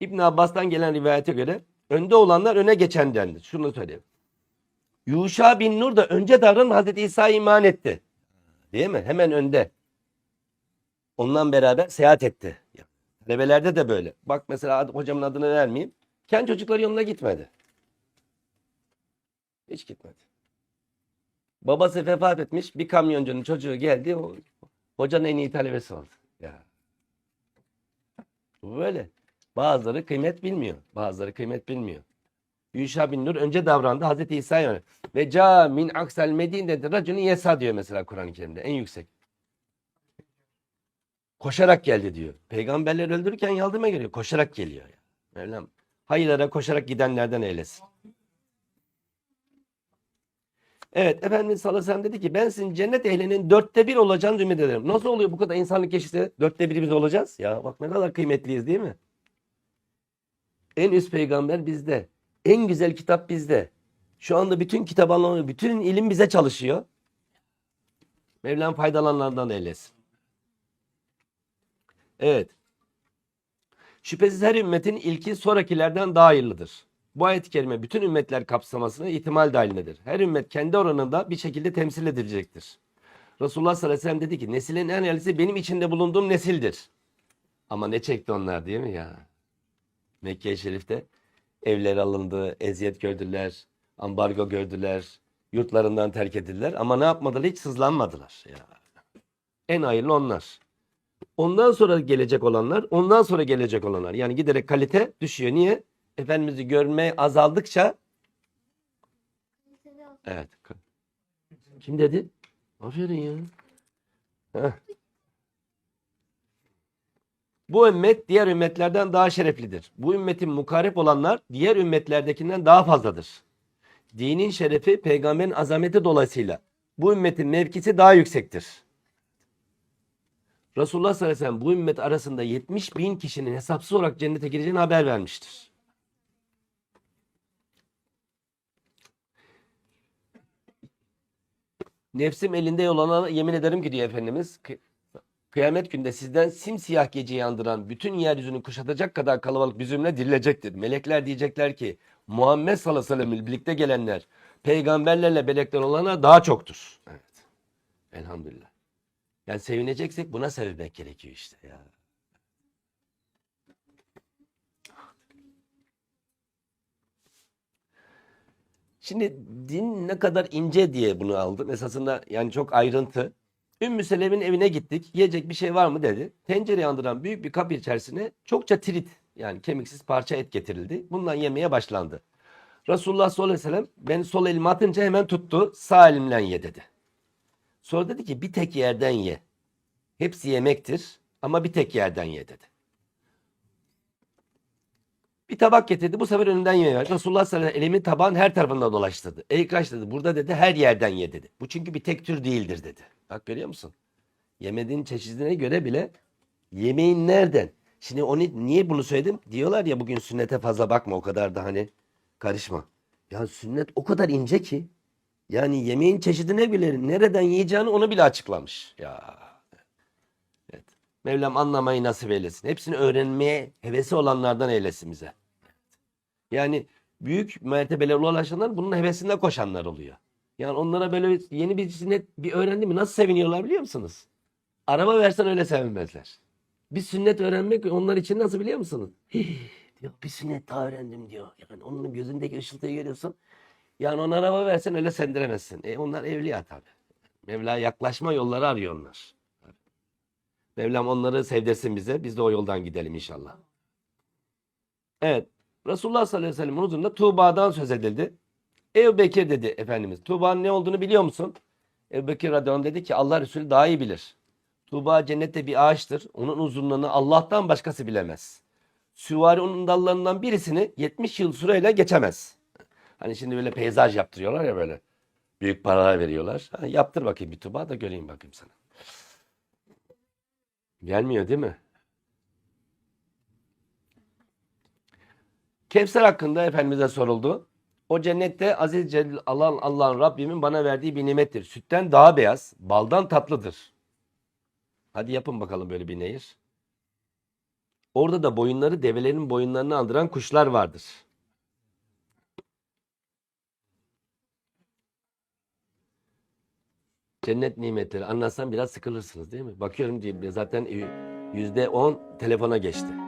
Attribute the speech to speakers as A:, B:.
A: İbn Abbas'tan gelen rivayete göre önde olanlar öne geçendendir. Şunu söyleyeyim. Yuşa bin Nur da önce davranan Hazreti İsa'ya iman etti. Değil mi? Hemen önde. Ondan beraber seyahat etti. Talebelerde de böyle. Bak mesela hocamın adını vermeyeyim. Kendi çocukları yanına gitmedi. Hiç gitmedi. Babası vefat etmiş. Bir kamyoncunun çocuğu geldi. O, hocanın en iyi talebesi oldu. Ya. Böyle. Bazıları kıymet bilmiyor. Bazıları kıymet bilmiyor. Yuşa bin Nur önce davrandı. Hazreti İsa'ya yönelik. Ve ca min aksel medinede racunun yesa diyor mesela Kur'an-ı Kerim'de. En yüksek. Koşarak geldi diyor. Peygamberler öldürürken yardıma geliyor. Koşarak geliyor. Mevlam hayırlara koşarak gidenlerden eylesin. Evet Efendimiz sallallahu aleyhi ve sellem dedi ki ben sizin cennet ehlinin dörtte bir olacağını ümit ederim. Nasıl oluyor bu kadar insanlık geçti? Dörtte biri biz olacağız. Ya bak ne kadar kıymetliyiz değil mi? En üst peygamber bizde. En güzel kitap bizde. Şu anda bütün kitap anlamı, bütün ilim bize çalışıyor. Mevlam faydalananlardan eylesin. Evet. Şüphesiz her ümmetin ilki sonrakilerden daha hayırlıdır. Bu ayet-i kerime bütün ümmetler kapsamasına ihtimal dahilindedir. Her ümmet kendi oranında bir şekilde temsil edilecektir. Resulullah sallallahu aleyhi ve sellem dedi ki neslin en hayırlısı benim içinde bulunduğum nesildir. Ama ne çekti onlar değil mi ya? Mekke-i Şerif'te evleri alındı, eziyet gördüler, ambargo gördüler, yurtlarından terk edildiler. Ama ne yapmadılar? Hiç sızlanmadılar. Ya. En hayırlı onlar. Ondan sonra gelecek olanlar, ondan sonra gelecek olanlar. Yani giderek kalite düşüyor. Niye? Efendimiz'i görme azaldıkça evet. Kim dedi? Aferin ya. Heh. Bu ümmet diğer ümmetlerden daha şereflidir. Bu ümmetin mukarip olanlar diğer ümmetlerdekinden daha fazladır. Dinin şerefi peygamberin azameti dolayısıyla bu ümmetin mevkisi daha yüksektir. Resulullah sallallahu aleyhi ve sellem bu ümmet arasında 70 bin kişinin hesapsız olarak cennete gireceğini haber vermiştir. Nefsim elinde olana yemin ederim ki diyor Efendimiz. Kı- Kıyamet günde sizden simsiyah geceyi andıran bütün yeryüzünü kuşatacak kadar kalabalık bir zümre dirilecektir. Melekler diyecekler ki Muhammed sallallahu aleyhi ve sellem ile birlikte gelenler peygamberlerle melekler olana daha çoktur. Evet. Elhamdülillah. Yani sevineceksek buna sevinmek gerekiyor işte ya. Şimdi din ne kadar ince diye bunu aldım. Esasında yani çok ayrıntı. Ümmü Selem'in evine gittik. Yiyecek bir şey var mı dedi. Tencereyi andıran büyük bir kap içerisine çokça trit yani kemiksiz parça et getirildi. Bundan yemeye başlandı. Resulullah sallallahu aleyhi ve sellem beni sol elime atınca hemen tuttu. Sağ elimle ye dedi. Sonra dedi ki bir tek yerden ye. Hepsi yemektir ama bir tek yerden ye dedi. Bir tabak getirdi. Bu sefer önünden yemeye başladı. Resulullah sallallahu aleyhi ve sellem elimi tabağın her tarafında dolaştırdı. Ey Kıraç dedi. Burada dedi her yerden ye dedi. Bu çünkü bir tek tür değildir dedi. Bak görüyor musun? Yemediğin çeşidine göre bile yemeğin nereden? Şimdi onu niye bunu söyledim? Diyorlar ya bugün sünnete fazla bakma o kadar da hani karışma. Ya sünnet o kadar ince ki yani yemeğin çeşidine bile nereden yiyeceğini onu bile açıklamış. Ya. Evet. Mevlam anlamayı nasip eylesin. Hepsini öğrenmeye hevesi olanlardan eylesin bize. Yani büyük mertebelere ulaşanlar bunun hevesinde koşanlar oluyor. Yani onlara böyle yeni bir sünnet bir öğrendi mi nasıl seviniyorlar biliyor musunuz? Araba versen öyle sevinmezler. Bir sünnet öğrenmek onlar için nasıl biliyor musunuz? Diyor bir sünnet daha öğrendim diyor. Yani onun gözündeki ışıltıyı görüyorsun. Yani ona araba versen öyle sendiremezsin. E onlar evliya tabii. Mevla'ya yaklaşma yolları arıyor onlar. Mevlam onları sevdirsin bize. Biz de o yoldan gidelim inşallah. Evet. Resulullah sallallahu aleyhi ve sellem'in huzurunda Tuğba'dan söz edildi. Ebu Bekir dedi Efendimiz. Tuğba'nın ne olduğunu biliyor musun? Ebu Bekir radıyallahu dedi ki Allah Resulü daha iyi bilir. Tuğba cennette bir ağaçtır. Onun uzunluğunu Allah'tan başkası bilemez. Süvari onun dallarından birisini 70 yıl süreyle geçemez. Hani şimdi böyle peyzaj yaptırıyorlar ya böyle. Büyük paralar veriyorlar. Ha, yaptır bakayım bir Tuğba da göreyim bakayım sana. Gelmiyor değil mi? Kevser hakkında Efendimiz'e soruldu. O cennette aziz celil alan Allah'ın Rabbimin bana verdiği bir nimettir. Sütten daha beyaz, baldan tatlıdır. Hadi yapın bakalım böyle bir nehir. Orada da boyunları develerin boyunlarını andıran kuşlar vardır. Cennet nimetleri anlatsam biraz sıkılırsınız değil mi? Bakıyorum diye zaten yüzde on telefona geçti.